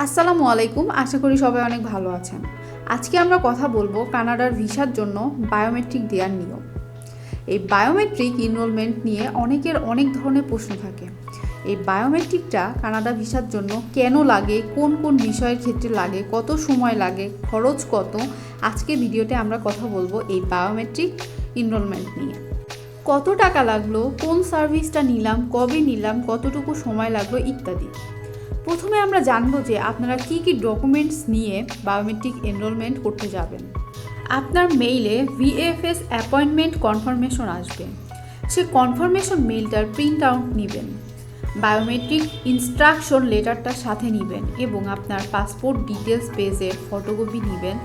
আসসালামু আলাইকুম, আশা করি সবাই অনেক ভালো আছেন। আজকে আমরা কথা বলব কানাডার ভিসার জন্য বায়োমেট্রিক দেওয়ার নিয়ম। এই বায়োমেট্রিক ইনরোলমেন্ট নিয়ে অনেকের অনেক ধরনের প্রশ্ন থাকে। এই বায়োমেট্রিকটা কানাডা ভিসার জন্য কেন লাগে, কোন কোন বিষয়ের ক্ষেত্রে লাগে, কত সময় লাগে, খরচ কত আজকে ভিডিওতে আমরা কথা বলব এই বায়োমেট্রিক ইনরোলমেন্ট নিয়ে। কত টাকা লাগল, কোন সার্ভিসটা নিলাম, কবে নিলাম, কতটুকু সময় লাগল, ইত্যাদি। প্রথমে আমরা জানব যে আপনারা কি কি ডকুমেন্টস নিয়ে বায়োমেট্রিক এনরোলমেন্ট করতে যাবেন। আপনার মেইলে ভিএফএস অ্যাপয়েন্টমেন্ট কনফার্মেশন আসবে। সে কনফার্মেশন মেইলটার প্রিন্ট আউট নেবেন। বায়োমেট্রিক ইনস্ট্রাকশন লেটারটার সাথে নেবেন এবং আপনার পাসপোর্ট ডিটেলস পেজের ফটোকপি নেবেন।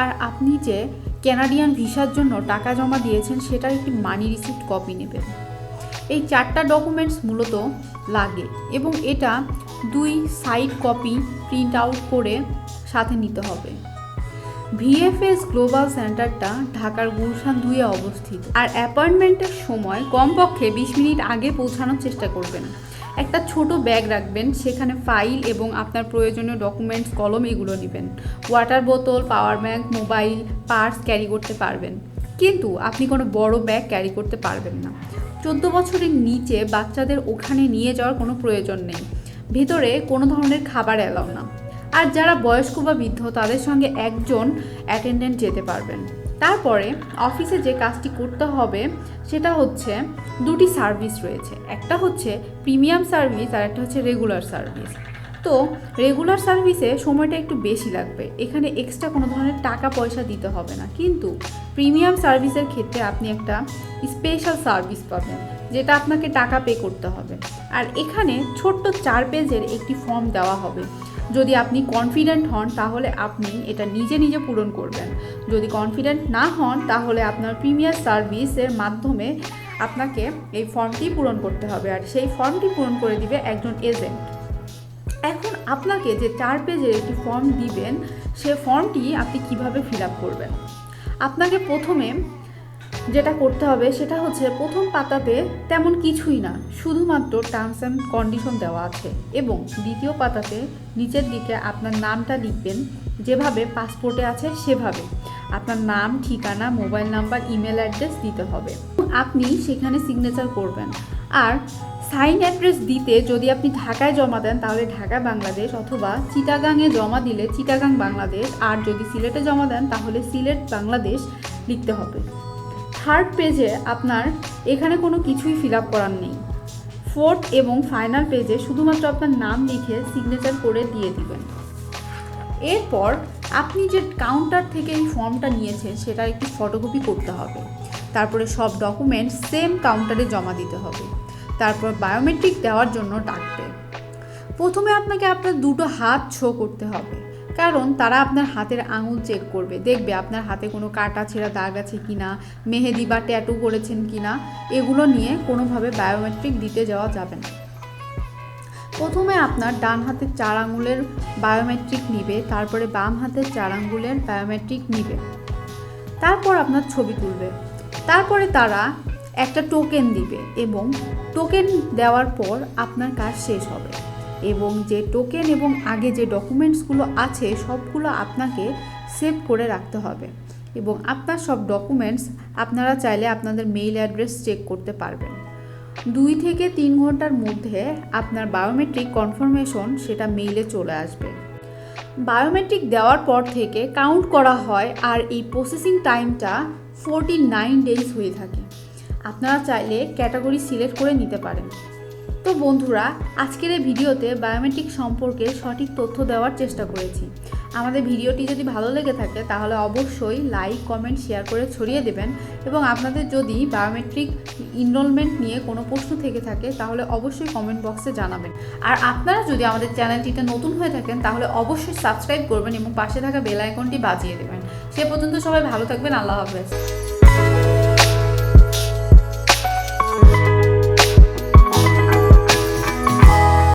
আর আপনি যে ক্যানাডিয়ান ভিসার জন্য টাকা জমা দিয়েছেন, সেটার একটি মানি রিসিপ্ট কপি নেবেন। এই চারটা ডকুমেন্টস মূলত লাগে এবং এটা দুই সাইড কপি প্রিন্ট আউট করে সাথে নিতে হবে। ভিএফএস গ্লোবাল সেন্টারটা ঢাকার গুলশান দুইয়ে অবস্থিত। আর অ্যাপয়েন্টমেন্টের সময় কমপক্ষে বিশ মিনিট আগে পৌঁছানোর চেষ্টা করবেন। একটা ছোট ব্যাগ রাখবেন, সেখানে ফাইল এবং আপনার প্রয়োজনীয় ডকুমেন্টস, কলম এগুলো নেবেন। ওয়াটার বোতল, power bank, mobile, purse carry করতে পারবেন। কিন্তু আপনি কোনো বড় ব্যাগ ক্যারি করতে পারবেন না। চোদ্দ বছরের নিচে বাচ্চাদের ওখানে নিয়ে যাওয়ার কোনো প্রয়োজন নেই। ভেতরে কোনো ধরনের খাবার এলাও না। আর যারা বয়স্ক বা বৃদ্ধ, তাদের সঙ্গে একজন অ্যাটেন্ডেন্ট যেতে পারবেন। তারপরে অফিসে যে কাজটি করতে হবে, সেটা হচ্ছে দুটি সার্ভিস রয়েছে। একটা হচ্ছে প্রিমিয়াম সার্ভিস আর একটা হচ্ছে রেগুলার সার্ভিস। তো রেগুলার সার্ভিসে সময়টা একটু বেশি লাগবে। এখানে এক্সট্রা কোনো ধরনের টাকা পয়সা দিতে হবে না। কিন্তু প্রিমিয়াম সার্ভিসের ক্ষেত্রে আপনি একটা স্পেশাল সার্ভিস পাবেন, যেটা আপনাকে টাকা পে করতে হবে। আর এখানে ছোট্ট চার পেজের একটি ফর্ম দেওয়া হবে। যদি আপনি কনফিডেন্ট হন, তাহলে আপনি এটা নিজে নিজে পূরণ করবেন। যদি কনফিডেন্ট না হন, তাহলে আপনার প্রিমিয়ার সার্ভিসের মাধ্যমে আপনাকে এই ফর্মটি পূরণ করতে হবে। আর সেই ফর্মটি পূরণ করে দিবে একজন এজেন্ট এখন আপনাকে যে চার পেজের একটি ফর্ম দিবেন, সে ফর্মটি আপনি কীভাবে ফিল আপ করবেন? আপনাকে প্রথমে যেটা করতে হবে সেটা হচ্ছে প্রথম পাতাতে তেমন কিছুই না, শুধুমাত্র টার্মস অ্যান্ড কন্ডিশন দেওয়া আছে এবং দ্বিতীয় পাতাতে নিচের দিকে আপনার নামটা লিখবেন, যেভাবে পাসপোর্টে আছে সেভাবে। আপনার নাম, ঠিকানা মোবাইল নাম্বার ইমেল অ্যাড্রেস দিতে হবে। আপনি সেখানে সিগনেচার করবেন। আর সাইন অ্যাড্রেস দিতে যদি আপনি ঢাকায় জমা দেন, তাহলে ঢাকা, বাংলাদেশ অথবা চিটাগাংয়ে জমা দিলে চিটাগাং, বাংলাদেশ, আর যদি সিলেটে জমা দেন, তাহলে সিলেট, বাংলাদেশ লিখতে হবে। থার্ড পেজে আপনার এখানে কোনো কিছুই ফিল আপ করার নেই। ফোর্থ এবং ফাইনাল পেজে শুধুমাত্র আপনার নাম লিখে সিগনেচার করে দিয়ে দিবেন। এরপর আপনি যে কাউন্টার থেকে এই ফর্মটা নিয়েছেন, সেটা একটি ফটোকপি করতে হবে। তারপরে সব ডকুমেন্ট সেম কাউন্টারে জমা দিতে হবে। তারপর বায়োমেট্রিক দেওয়ার জন্য ডাকবে। প্রথমে আপনাকে আপনার দুটো হাত শো করতে হবে। কারণ তারা আপনার হাতের আঙুল চেক করবে। দেখবে আপনার হাতে কোনো কাটা ছেঁড়া দাগ আছে কি না মেহেদি বা ট্যাটু করেছেন কি না এগুলো নিয়ে কোনোভাবে বায়োমেট্রিক দিতে যাওয়া যাবে না। প্রথমে আপনার ডান হাতের চার আঙুলের বায়োমেট্রিক নিবে, তারপরে বাম হাতের চার আঙুলের বায়োমেট্রিক নিবে। তারপর আপনার ছবি তুলবে। তারপরে তারা একটা টোকেন দিবে এবং টোকেন দেওয়ার পর আপনার কাজ শেষ হবে। এবং যে টোকেন এবং আগে যে ডকুমেন্টসগুলো আছে, সবগুলো আপনাকে সেভ করে রাখতে হবে। এবং আপনার সব ডকুমেন্টস আপনারা চাইলে আপনাদের মেইল অ্যাড্রেস চেক করতে পারবেন। দুই থেকে তিন ঘণ্টার মধ্যে আপনার বায়োমেট্রিক কনফার্মেশন সেটা মেইলে চলে আসবে। বায়োমেট্রিক দেওয়ার পর থেকে কাউন্ট করা হয় আর এই প্রসেসিং টাইমটা ফোরটি নাইন ডেজ হয়ে থাকে। আপনারা চাইলে ক্যাটাগরি সিলেক্ট করে নিতে পারেন। তো বন্ধুরা, আজকের এই ভিডিওতে বায়োমেট্রিক সম্পর্কে সঠিক তথ্য দেওয়ার চেষ্টা করেছি। আমাদের ভিডিওটি যদি ভালো লেগে থাকে, তাহলে অবশ্যই লাইক কমেন্ট শেয়ার করে ছড়িয়ে দেবেন এবং আপনাদের যদি বায়োমেট্রিক ইনরোলমেন্ট নিয়ে কোনো প্রশ্ন থেকে থাকে, তাহলে অবশ্যই কমেন্ট বক্সে জানাবেন। আর আপনারা যদি আমাদের চ্যানেলটিতে নতুন হয়ে থাকেন, তাহলে অবশ্যই সাবস্ক্রাইব করবেন এবং পাশে থাকা বেল আইকনটি বাজিয়ে দেবেন। সে পর্যন্ত সবাই ভালো থাকবেন, আল্লাহ হাফেজ।